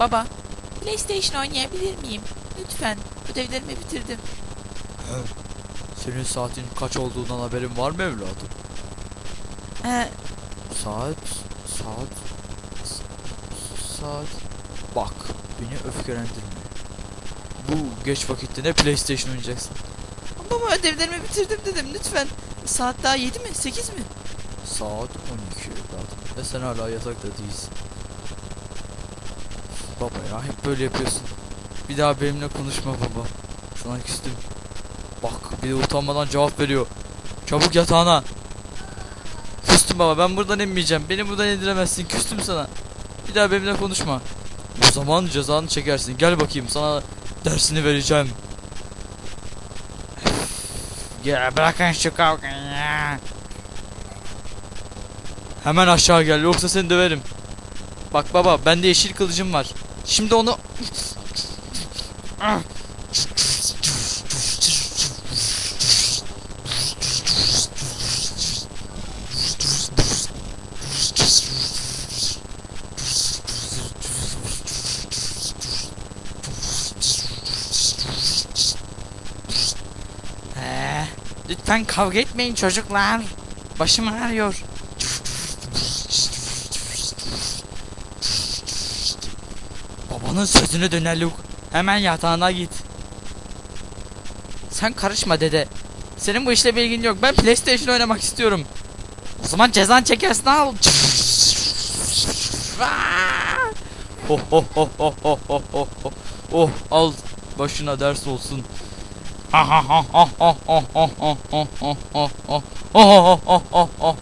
Baba, PlayStation oynayabilir miyim? Lütfen, ödevlerimi bitirdim. Senin saatin kaç olduğundan haberin var mı evladım? Ee, Saat, saat, saat. Bak, beni öfkelendirme. Bu geç vakitte ne PlayStation oynayacaksın? baba ödevlerimi bitirdim dedim lütfen. Saat daha 7 mi? 8 mi? Saat 12 evladım. Ve sen hala yatakta değilsin. Baba ya hep böyle yapıyorsun. Bir daha benimle konuşma baba. Sana küstüm. Bak bir de utanmadan cevap veriyor. Çabuk yatağına. Küstüm baba ben buradan inmeyeceğim. Beni buradan indiremezsin. Küstüm sana. Bir daha benimle konuşma. O zaman cezanı çekersin. Gel bakayım sana dersini vereceğim. Ya bırakın şu kavgayı ya. Hemen aşağı gel yoksa seni döverim. Bak baba bende yeşil kılıcım var. Şimdi onu Ee, lütfen kavga etmeyin çocuklar. Başım ağrıyor. Babanın sözünü döner Luke. Hemen yatağına git. Sen karışma dede. Senin bu işle bir ilgin yok. Ben PlayStation oynamak istiyorum. O zaman cezan çekersin al. Oh oh oh oh oh oh oh oh. Oh al başına ders olsun. Ha ha ha ha ha ha ha ha ha ha ha ha ha